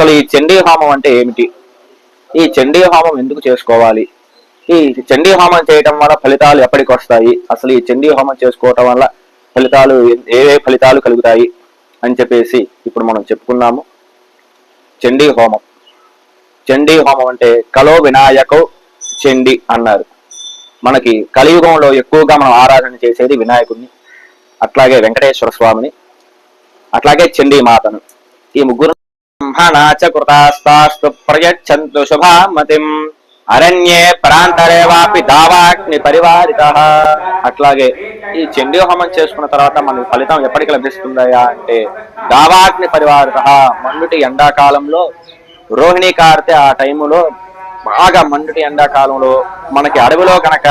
అసలు ఈ చండీ హోమం అంటే ఏమిటి? ఈ చండీ హోమం ఎందుకు చేసుకోవాలి? ఈ చండీ హోమం చేయటం వల్ల ఫలితాలు ఎప్పటికి వస్తాయి? అసలు ఈ చండీ హోమం చేసుకోవటం వల్ల ఫలితాలు ఏ ఏ ఫలితాలు కలుగుతాయి? అని చెప్పేసి ఇప్పుడు మనం చెప్పుకున్నాము. చండీ హోమం. చండీ హోమం అంటే కలో వినాయకో చండి అన్నారు. మనకి కలియుగంలో ఎక్కువగా మనం ఆరాధన చేసేది వినాయకుడిని అట్లాగే వెంకటేశ్వర స్వామిని అట్లాగే చండీ మాతను. ఈ ముగ్గురు బ్రహ్మణాచ కృతాస్తాస్తు ప్రయచ్చంతు శుభామతిం. అరణ్యే ప్రాంతరే వాపి దావాగ్ని పరివారిత. అట్లాగే ఈ చండీ హోమం చేసుకున్న తర్వాత మనకి ఫలితం ఎప్పటికి లభిస్తుందయా అంటే దావాగ్ని పరివారిత. మండుటి ఎండాకాలంలో రోహిణి కార్తె ఆ టైములో బాగా మండుటి ఎండాకాలంలో మనకి అడవిలో కనుక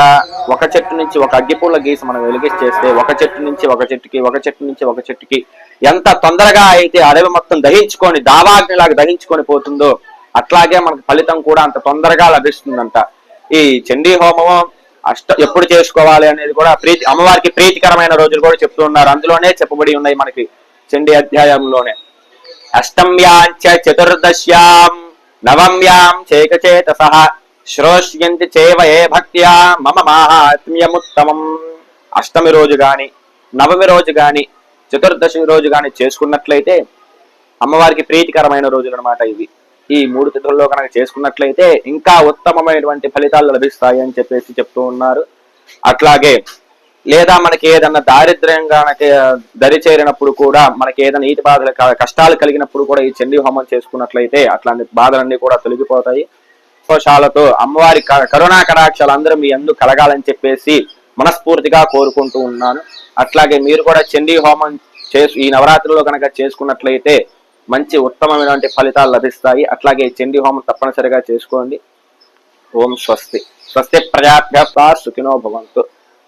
ఒక చెట్టు నుంచి ఒక అగ్గిపూల గీసి మనం వెలిగిచ్చేస్తే ఒక చెట్టు నుంచి ఒక చెట్టుకి ఒక చెట్టు నుంచి ఒక చెట్టుకి ఎంత తొందరగా అయితే అడవి మొత్తం దహించుకొని దావాగ్నిలాగా దహించుకొని పోతుందో అట్లాగే మనకు ఫలితం కూడా అంత తొందరగా లభిస్తుందంట. ఈ చండీ హోమం అష్ట ఎప్పుడు చేసుకోవాలి అనేది కూడా ప్రీతి అమ్మవారికి ప్రీతికరమైన రోజులు కూడా చెప్తూ ఉన్నారు. అందులోనే చెప్పబడి ఉన్నాయి మనకి చండీ అధ్యాయంలోనే. అష్టమ్యాంచ చతుర్దశ్యాం నవమ్యాం చేకచేతస శ్రోష్యంతి చేవ ఏ భక్త్యా మమ మాహాత్మ్యముత్తమం. అష్టమి రోజు గాని నవమి రోజు గాని చతుర్దశమి రోజు గాని చేసుకున్నట్లయితే అమ్మవారికి ప్రీతికరమైన రోజులు అనమాట ఇవి. ఈ మూడు తిథుల్లో కనుక చేసుకున్నట్లయితే ఇంకా ఉత్తమమైనటువంటి ఫలితాలు లభిస్తాయి అని చెప్పేసి చెప్తూ ఉన్నారు. అట్లాగే లేదా మనకి ఏదన్నా దారిద్ర్యంగా దరి చేరినప్పుడు కూడా మనకి ఏదైనా ఈటి బాధలు కష్టాలు కలిగినప్పుడు కూడా ఈ చండీ హోమం చేసుకున్నట్లయితే అట్లాంటి బాధలన్నీ కూడా తొలగిపోతాయి. సంతోషాలతో అమ్మవారి క- కరుణా కటాక్షాలు అందరూ మీ అందు కలగాలని చెప్పేసి మనస్ఫూర్తిగా కోరుకుంటూ ఉన్నాను. అట్లాగే మీరు కూడా చండీ హోమం చేసు ఈ నవరాత్రిలో కనుక చేసుకున్నట్లయితే మంచి ఉత్తమమైనటువంటి ఫలితాలు లభిస్తాయి. అట్లాగే ఈ చండీ హోమం తప్పనిసరిగా చేసుకోండి. ఓం స్వస్తి. స్వస్తి ప్రజాభ్య సుఖినో భవంతు.